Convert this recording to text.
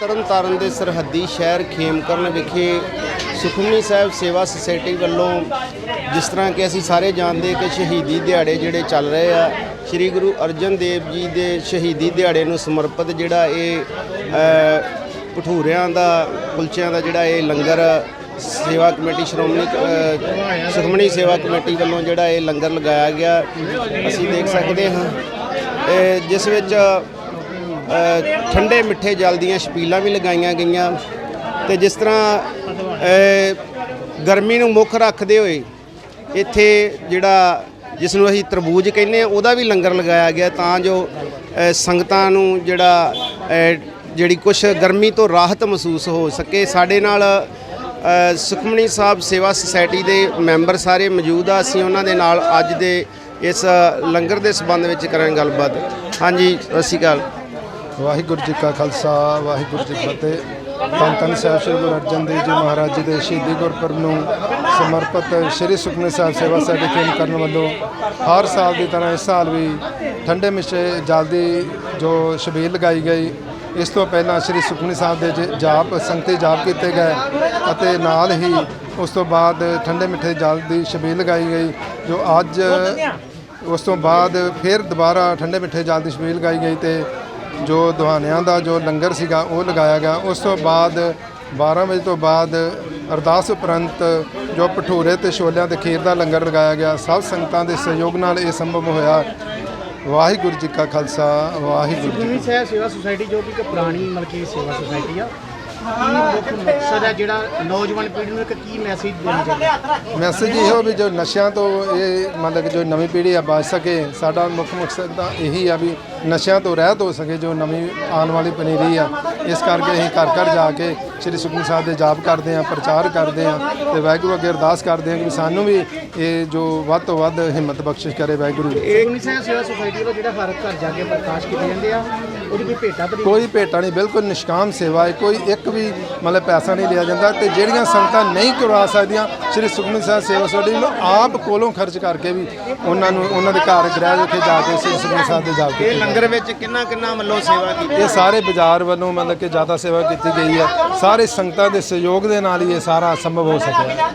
ਤਰਨਤਾਰਨ ਦੇ ਸਰਹੱਦੀ ਸ਼ਹਿਰ ਖੇਮਕਰਨ ਵਿਖੇ ਸੁਖਮਨੀ ਸਾਹਿਬ ਸੇਵਾ ਸੁਸਾਇਟੀ ਵੱਲੋਂ ਜਿਸ ਤਰ੍ਹਾਂ ਕਿ ਅਸੀਂ ਸਾਰੇ ਜਾਣਦੇ ਕਿ ਸ਼ਹੀਦੀ ਦਿਹਾੜੇ ਜਿਹੜੇ ਚੱਲ ਰਹੇ ਆ ਸ੍ਰੀ ਗੁਰੂ ਅਰਜਨ ਦੇਵ ਜੀ ਦੇ ਸ਼ਹੀਦੀ ਦਿਹਾੜੇ ਨੂੰ ਸਮਰਪਿਤ ਜਿਹੜਾ ਇਹ ਅ, ਭਟੂਰਿਆਂ ਦਾ ਕੁਲਚਿਆਂ ਦਾ ਜਿਹੜਾ ਇਹ ਲੰਗਰ ਸੇਵਾ ਕਮੇਟੀ ਸ਼੍ਰੋਮਣੀ ਸੁਖਮਣੀ ਸੇਵਾ ਕਮੇਟੀ ਵੱਲੋਂ ਜਿਹੜਾ ਇਹ ਲੰਗਰ ਲਗਾਇਆ ਗਿਆ ਅਸੀਂ ਦੇਖ ਸਕਦੇ ਹਾਂ। ਜਿਸ ਵਿੱਚ ਠੰਡੇ ਮਿੱਠੇ ਜਲ ਦੀਆਂ ਛਪੀਲਾਂ ਵੀ ਲਗਾਈਆਂ ਗਈਆਂ ਤੇ ਜਿਸ ਤਰ੍ਹਾਂ ਗਰਮੀ ਨੂੰ ਮੁੱਖ ਰੱਖਦੇ ਹੋਏ ਇੱਥੇ ਜਿਹੜਾ ਜਿਸ ਨੂੰ ਅਸੀਂ ਤਰਬੂਜ ਕਹਿੰਦੇ ਆ ਉਹਦਾ ਵੀ ਲੰਗਰ ਲਗਾਇਆ ਗਿਆ ਤਾਂ ਜੋ ਸੰਗਤਾਂ ਨੂੰ ਜਿਹੜਾ ਜਿਹੜੀ ਕੁਝ ਗਰਮੀ ਤੋਂ ਰਾਹਤ ਮਹਿਸੂਸ ਹੋ ਸਕੇ। ਸਾਡੇ ਨਾਲ ਅ, ਸੁਖਮਨੀ ਸਾਹਿਬ ਸੇਵਾ ਸੁਸਾਇਟੀ ਦੇ ਮੈਂਬਰ ਸਾਰੇ ਮੌਜੂਦ ਆ। ਅਸੀਂ ਉਹਨਾਂ ਦੇ ਨਾਲ ਅੱਜ ਦੇ ਇਸ ਲੰਗਰ ਦੇ ਸਬੰਧ ਵਿੱਚ ਕਰਾਂਗੇ ਗੱਲਬਾਤ। ਹਾਂਜੀ ਸਤਿ ਸ਼੍ਰੀ ਅਕਾਲ। ਵਾਹਿਗੁਰੂ ਜੀ ਕਾ ਖਾਲਸਾ, ਵਾਹਿਗੁਰੂ ਜੀ ਫਤਿਹ। ਧੰਨ ਧੰਨ ਸਾਹਿਬ ਸ੍ਰੀ ਗੁਰੂ ਅਰਜਨ ਦੇਵ ਜੀ ਮਹਾਰਾਜ ਜੀ ਦੇ ਸ਼ਹੀਦੀ ਗੁਰਪੁਰਬ ਨੂੰ ਸਮਰਪਿਤ ਸ੍ਰੀ ਸੁਖਮਨੀ ਸਾਹਿਬ ਸੇਵਾ ਸਰਟੀਫਿਕੇਟ ਕਰਨ ਵੱਲੋਂ ਹਰ ਸਾਲ ਦੀ ਤਰ੍ਹਾਂ ਇਸ ਸਾਲ ਵੀ ਠੰਡੇ ਮਿੱਠੇ ਜਲ ਦੀ ਜੋ ਛਬੀਲ ਲਗਾਈ ਗਈ, ਇਸ ਤੋਂ ਪਹਿਲਾਂ ਸ੍ਰੀ ਸੁਖਮਨੀ ਸਾਹਿਬ ਦੇ ਜ- ਜਾਪ, ਸੰਗਤੀ ਜਾਪ ਕੀਤੇ ਗਏ ਅਤੇ ਨਾਲ ਹੀ ਉਸ ਤੋਂ ਬਾਅਦ ਠੰਡੇ ਮਿੱਠੇ ਜਲ ਦੀ ਛਬੀਲ ਲਗਾਈ ਗਈ, ਜੋ ਅੱਜ ਉਸ ਤੋਂ ਬਾਅਦ ਫਿਰ ਦੁਬਾਰਾ ਠੰਡੇ ਮਿੱਠੇ ਜਲ ਦੀ ਛਬੀਲ ਲਗਾਈ ਗਈ ਤੇ ਜੋ ਦੁਹਾਨਿਆਂ ਦਾ ਜੋ ਲੰਗਰ ਸੀਗਾ ਉਹ ਲਗਾਇਆ ਗਿਆ। ਉਸ ਤੋਂ ਬਾਅਦ 12 ਵਜੇ ਤੋਂ ਬਾਅਦ ਅਰਦਾਸ ਉਪਰੰਤ ਜੋ ਭਟੂਰੇ ਤੇ ਛੋਲਿਆਂ ਦੇ ਖੀਰ ਦਾ ਲੰਗਰ ਲਗਾਇਆ ਗਿਆ। ਸਭ ਸੰਗਤਾਂ ਦੇ ਸਹਿਯੋਗ ਨਾਲ ਇਹ ਸੰਭਵ ਹੋਇਆ। ਵਾਹਿਗੁਰੂ ਜੀ ਕਾ ਖਾਲਸਾ ਵਾਹਿਗੁਰੂ ਜੀ ਸੁਖਮਨੀ ਸਾਹਿਬ ਸੇਵਾ ਸੁਸਾਇਟੀ ਜੋ ਕਿ ਇੱਕ ਪੁਰਾਣੀ ਮਤਲਬ ਕਿ ਸੇਵਾ ਸੁਸਾਇਟੀ ਆ ਕੀ ਮਕਸਦ ਹੈ ਜਿਹੜਾ ਨੌਜਵਾਨ ਪੀੜ੍ਹੀ ਨੂੰ ਇੱਕ ਕੀ ਮੈਸੇਜ ਦੇਣਾ ਚਾਹੁੰਦੇ? ਮੈਸੇਜ ਇਹ ਹੋ ਵੀ ਜੋ ਨਸ਼ਿਆਂ ਤੋਂ ਇਹ ਮਤਲਬ ਕਿ ਜੋ ਨਵੀਂ ਪੀੜ੍ਹੀ ਆ ਬਚ ਸਕੇ। ਸਾਡਾ ਮੁੱਖ ਮਕਸਦ ਤਾਂ ਇਹੀ ਆ ਵੀ ਨਸ਼ਿਆਂ ਤੋਂ ਰਹਿਤ ਹੋ ਸਕੇ ਜੋ ਨਵੀਂ ਆਉਣ ਵਾਲੀ ਪਨੀਰੀ ਆ। ਇਸ ਕਰਕੇ ਅਸੀਂ ਘਰ ਘਰ ਜਾ ਕੇ ਸ੍ਰੀ ਸੁਖਮਨੀ ਸਾਹਿਬ ਦੇ ਜਾਪ ਕਰਦੇ ਆ ਪ੍ਰਚਾਰ ਕਰਦੇ ਆ ਤੇ ਵਾਹਿਗੁਰੂ ਅੱਗੇ ਅਰਦਾਸ ਕਰਦੇ ਆ ਕਿ ਸਾਨੂੰ ਵੀ ਇਹ ਜੋ ਵੱਧ ਤੋਂ ਵੱਧ ਹਿੰਮਤ ਬਖਸ਼ਿਸ਼ ਕਰੇ ਵਾਹਿਗੁਰੂ ਸੁਖਮਨੀ ਸਾਹਿਬ ਸੇਵਾ ਸੁਸਾਇਟੀ ਵੱਲੋਂ ਜਿਹੜਾ ਹਰ ਘਰ ਜਾ ਕੇ ਪ੍ਰਕਾਸ਼ ਕੀਤੇ ਜਾਂਦੇ ਆ ਉਹਦੀ ਕੋਈ ਭੇਟਾ ਭਰੀ ਕੋਈ ਭੇਟਾ ਨਹੀਂ ਬਿਲਕੁਲ ਨਿਸ਼ਕਾਮ ਸੇਵਾ ਹੈ। ਕੋਈ ਇੱਕ ਵੀ ਮਤਲਬ ਪੈਸਾ ਨਹੀਂ ਲਿਆ ਜਾਂਦਾ ਤੇ ਜਿਹੜੀਆਂ ਸੰਗਤਾਂ ਨਹੀਂ ਕਰਵਾ ਸਕਦੀਆਂ ਸ੍ਰੀ ਸੁਖਮਨੀ ਸਾਹਿਬ ਸੇਵਾ ਸੁਸਾਇਟੀ ਨੂੰ ਆਪ ਕੋਲੋਂ ਖਰਚ ਕਰਕੇ ਵੀ ਉਹਨਾਂ ਨੂੰ ਉਹਨਾਂ ਦੇ ਘਰ ਗ੍ਰਹਿ ਵਿਖੇ ਜਾ ਕੇ ਸ੍ਰੀ ਸੁਖਮਨੀ ਸਾਹਿਬ ਦੇ ਇਹ ਕੀਤੇ ਲੰਗਰ ਵਿੱਚ ਕਿੰਨਾ ਕਿੰਨਾ ਵੱਲੋਂ ਸੇਵਾ ਕੀਤੀ ਇਹ ਸਾਰੇ ਬਾਜ਼ਾਰ ਵੱਲੋਂ ਮਤਲਬ ਕਿ ਜ਼ਿਆਦਾ ਸੇਵਾ ਕੀਤੀ ਗਈ ਹੈ ਸਾਰੇ ਸੰਗਤਾਂ ਦੇ ਸਹਿਯੋਗ ਦੇ ਨਾਲ ਹੀ ਇਹ ਸਾਰਾ ਸੰਭਵ ਹੋ ਸਕਿਆ।